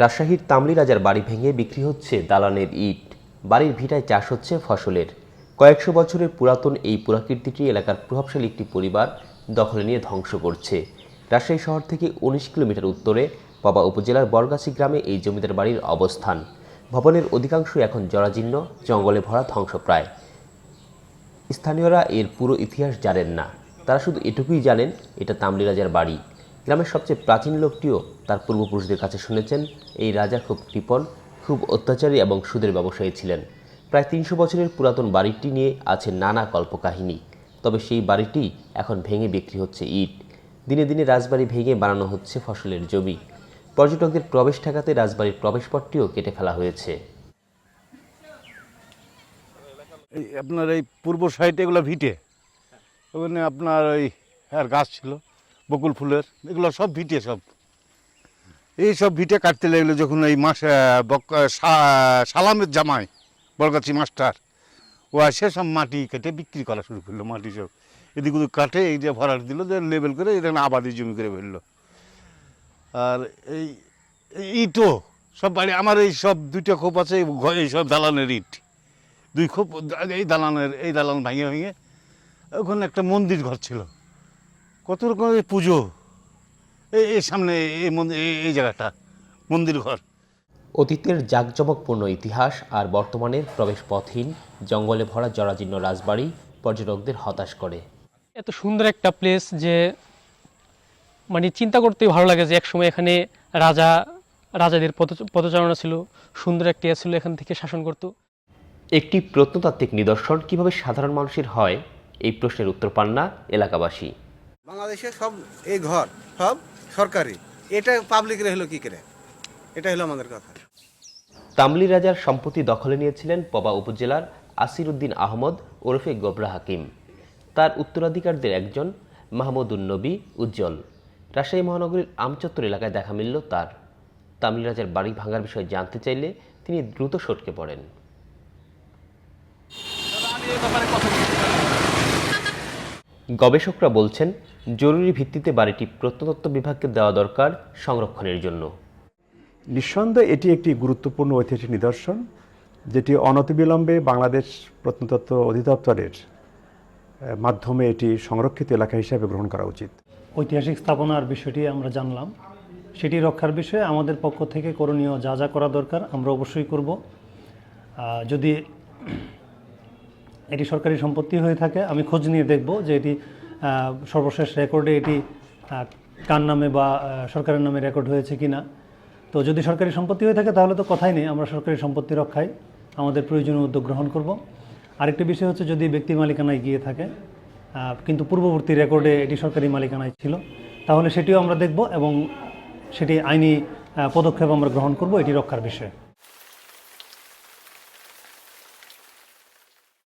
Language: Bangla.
রাজশাহীর তামলি রাজার বাড়ি ভেঙে বিক্রি হচ্ছে দালানের ইট। বাড়ির ভিটায় চাষ হচ্ছে ফসলের। কয়েকশো বছরের পুরাতন এই পুরাকীর্তিটি এলাকার প্রভাবশালী একটি পরিবার দখলে নিয়ে ধ্বংস করছে। রাজশাহী শহর থেকে উনিশ কিলোমিটার উত্তরে পাবা উপজেলার বরগাছি গ্রামে এই জমিদার বাড়ির অবস্থান। ভবনের অধিকাংশই এখন জরাজীর্ণ, জঙ্গলে ভরা ধ্বংসপ্রায়। স্থানীয়রা এর পুরো ইতিহাস জানেন না। তারা শুধু এটুকুই জানেন, এটা তামলি রাজার বাড়ি। গ্রামের সবচেয়ে প্রাচীন লোকটিও তার পূর্বপুরুষদের কাছে শুনেছেন, এই রাজা খুব কৃপণ খুব অত্যাচারী এবং সুদের ব্যবসায়ী ছিলেন। প্রায় তিনশো বছরের পুরাতন বাড়িটি নিয়ে আছে নানা কল্পকাহিনী। তবে সেই বাড়িটি এখন ভেঙে বিক্রি হচ্ছে ইট। দিনে দিনে রাজবাড়ি ভেঙে বানানো হচ্ছে ফসলের জমি। পর্যটকদের প্রবেশ ঠেকাতে রাজবাড়ির প্রবেশপথটিও কেটে ফেলা হয়েছে। এই আপনার এই পূর্ব সাইডে এগুলো ভিটে। ওখানে আপনার ওই আর গাছ ছিল, বকুল ফুলের। এগুলো সব ভিটে সব। এই সব ভিটে কাটতে লাগল যখন এই মাস সালামের জামাই, বরগাছি মাস্টার, ও আসে সব মাটি কেটে বিক্রি করা শুরু করল, মাটি সব এদিক ওদিক কাটে, এই যে ভরাট দিল, যে লেবেল করে এটা আবাদি জমি করে ফেলল। আর এই ইটও, সব বাড়ি, আমার এই সব দুইটা খোপ আছে, এই সব দালানের ইট। দুই খোপ, এই দালানের, এই দালান ভেঙে ভেঙে ওখানে একটা মন্দির ঘর ছিল। কত রকমের পুজো এই সামনে এই মন্দির এই- জায়গাটা মন্দির ঘর। অতীতের জাঁকজমকপূর্ণ ইতিহাস আর বর্তমানের প্রবেশপথহীন জঙ্গলে ভরা জরাজীর্ণ রাজবাড়ি পর্যটকদের হতাশ করে। এত সুন্দর একটা প্লেস যে মানে চিন্তা করতেই ভালো লাগে যে একসময় এখানে রাজা রাজাদের পদ- পদচারণা ছিল সুন্দর একটা ইয়ে ছিল এখান থেকে শাসন করতো। একটি প্রত্নতাত্ত্বিক নিদর্শন কীভাবে সাধারণ মানুষের হয় এই প্রশ্নের উত্তর পান না এলাকাবাসী। বাংলাদেশে সব এই ঘর সব সরকারি। এটা পাবলিকের হলো কি করে? এটা হলো আমাদের কথা। তামলি রাজার সম্পত্তি দখলে নিয়েছিলেন পবা উপজেলার আসির উদ্দিন আহমদ ওরফে গোবরা হাকিম। তার উত্তরাধিকারদের একজন মাহমুদুন নবী উজ্জ্বল। রাজশাহী মহানগরীর আমচত্বর এলাকায় দেখা মিলল তার। তামলি রাজার বাড়ি ভাঙার বিষয়ে জানতে চাইলে তিনি দ্রুত সটকে পড়েন। গবেষকরা বলছেন জরুরি ভিত্তিতে বাড়িটি প্রত্নতত্ত্ব বিভাগকে দেওয়া দরকার সংরক্ষণের জন্য। নিঃসন্দেহে এটি একটি গুরুত্বপূর্ণ ঐতিহাসিক নিদর্শন যেটি অনতিবিলম্বে বাংলাদেশ প্রত্নতত্ত্ব অধিদপ্তরের মাধ্যমে এটি সংরক্ষিত এলাকা হিসাবে গ্রহণ করা উচিত। ঐতিহাসিক স্থাপনার বিষয়টি আমরা জানলাম। সেটি রক্ষার বিষয়ে আমাদের পক্ষ থেকে করণীয় যা যা করা দরকার আমরা অবশ্যই করব। যদি এটি সরকারি সম্পত্তি হয়ে থাকে। আমি খোঁজ নিয়ে দেখব যে এটি সর্বশেষ রেকর্ডে এটি কার নামে বা সরকারের নামে রেকর্ড হয়েছে কি না তো যদি সরকারি সম্পত্তি হয়ে থাকে তাহলে তো কথাই নেই, আমরা সরকারি সম্পত্তি রক্ষায় আমাদের প্রয়োজনীয় উদ্যোগ গ্রহণ করব। আরেকটি বিষয় হচ্ছে যদি ব্যক্তি মালিকানায় গিয়ে থাকে কিন্তু পূর্ববর্তী রেকর্ডে এটি সরকারি মালিকানায় ছিল, তাহলে সেটিও আমরা দেখব এবং সেটি আইনি পদক্ষেপ আমরা গ্রহণ করব এটি রক্ষার বিষয়ে।